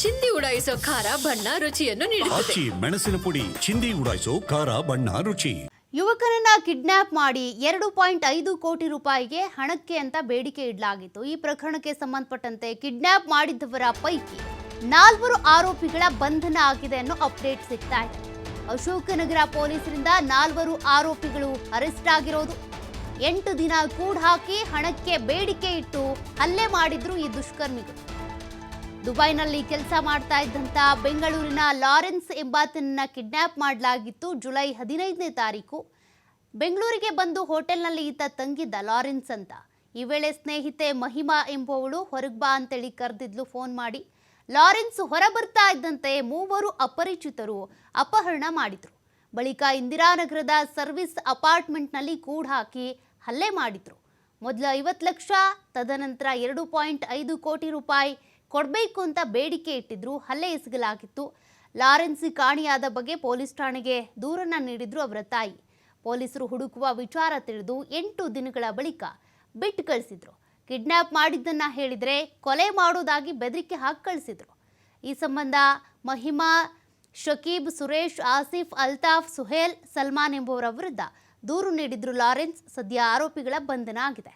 ಚಿಂದಿ ಉಡಾಯಿಸೋ ಖಾರ ಬಣ್ಣ ರುಚಿಯನ್ನು ನೀಡುತ್ತದೆ. ಆಚಿ ಮೆಣಸಿನ ಪುಡಿ ಚಿಂದಿ ಉಡಾಯಿಸೋ ಖಾರ ಬಣ್ಣ ರುಚಿ. ಯುವಕನನ್ನ ಕಿಡ್ನಾಪ್ ಮಾಡಿ ಎರಡು ಪಾಯಿಂಟ್ ಐದು ಕೋಟಿ ರೂಪಾಯಿಗೆ ಹಣಕ್ಕೆ ಅಂತ ಬೇಡಿಕೆ ಇಡಲಾಗಿತ್ತು. ಈ ಪ್ರಕರಣಕ್ಕೆ ಸಂಬಂಧಪಟ್ಟಂತೆ ಕಿಡ್ನಾಪ್ ಮಾಡಿದ್ದವರ ಪೈಕಿ ನಾಲ್ವರು ಆರೋಪಿಗಳ ಬಂಧನ ಆಗಿದೆ ಅನ್ನೋ ಅಪ್ಡೇಟ್ ಸಿಗ್ತಾ ಇದೆ. ಅಶೋಕನಗರ ಪೊಲೀಸರಿಂದ ನಾಲ್ವರು ಆರೋಪಿಗಳು ಅರೆಸ್ಟ್ ಆಗಿರೋದು. ಎಂಟು ದಿನ ಕೂಡ್ ಹಾಕಿ ಹಣಕ್ಕೆ ಬೇಡಿಕೆ ಇಟ್ಟು ಹಲ್ಲೆ ಮಾಡಿದ್ರು ಈ ದುಷ್ಕರ್ಮಿಗಳು. ದುಬೈನಲ್ಲಿ ಕೆಲಸ ಮಾಡ್ತಾ ಇದ್ದಂತ ಬೆಂಗಳೂರಿನ ಲಾರೆನ್ಸ್ ಎಂಬಾತನನ್ನ ಕಿಡ್ನಾಪ್ ಮಾಡಲಾಗಿತ್ತು ಜುಲೈ ಹದಿನೈದನೇ ತಾರೀಕು. ಬೆಂಗಳೂರಿಗೆ ಬಂದು ಹೋಟೆಲ್ನಲ್ಲಿ ಈತ ತಂಗಿದ್ದ ಲಾರೆನ್ಸ್ ಅಂತ. ಈ ವೇಳೆ ಸ್ನೇಹಿತೆ ಮಹಿಮಾ ಎಂಬುವಳು ಹೊರಗೆ ಬಾ ಅಂತೇಳಿ ಕರೆದಿದ್ಲು ಫೋನ್ ಮಾಡಿ. ಲಾರೆನ್ಸ್ ಹೊರ ಬರ್ತಾ ಇದ್ದಂತೆ ಮೂವರು ಅಪರಿಚಿತರು ಅಪಹರಣ ಮಾಡಿದ್ರು. ಬಳಿಕ ಇಂದಿರಾನಗರದ ಸರ್ವಿಸ್ ಅಪಾರ್ಟ್ಮೆಂಟ್ನಲ್ಲಿ ಕೂಡ ಹಾಕಿ ಹಲ್ಲೆ ಮಾಡಿದ್ರು. ಮೊದಲು ಐವತ್ತು ಲಕ್ಷ, ತದನಂತರ ಎರಡು ಪಾಯಿಂಟ್ ಐದು ಕೋಟಿ ರೂಪಾಯಿ ಕೊಡಬೇಕು ಅಂತ ಬೇಡಿಕೆ ಇಟ್ಟಿದ್ರು, ಹಲ್ಲೆ ಎಸಗಲಾಗಿತ್ತು. ಲಾರೆನ್ಸಿ ಕಾಣಿಯಾದ ಬಗ್ಗೆ ಪೊಲೀಸ್ ಠಾಣೆಗೆ ದೂರನ್ನ ನೀಡಿದ್ರು ಅವರ ತಾಯಿ. ಪೊಲೀಸರು ಹುಡುಕುವ ವಿಚಾರ ತಿಳಿದು ಎಂಟು ದಿನಗಳ ಬಳಿಕ ಬಿಟ್ಟು ಕಳಿಸಿದ್ರು. ಕಿಡ್ನಾಪ್ ಮಾಡಿದ್ದನ್ನ ಹೇಳಿದರೆ ಕೊಲೆ ಮಾಡೋದಾಗಿ ಬೆದರಿಕೆ ಹಾಕಿ ಕಳಿಸಿದ್ರು. ಈ ಸಂಬಂಧ ಮಹಿಮಾ, ಶಕೀಬ್, ಸುರೇಶ್, ಆಸಿಫ್, ಅಲ್ತಾಫ್, ಸುಹೇಲ್, ಸಲ್ಮಾನ್ ಎಂಬುವರ ವಿರುದ್ಧ ದೂರು ನೀಡಿದ್ರು ಲಾರೆನ್ಸ್. ಸದ್ಯ ಆರೋಪಿಗಳ ಬಂಧನ ಆಗಿದೆ.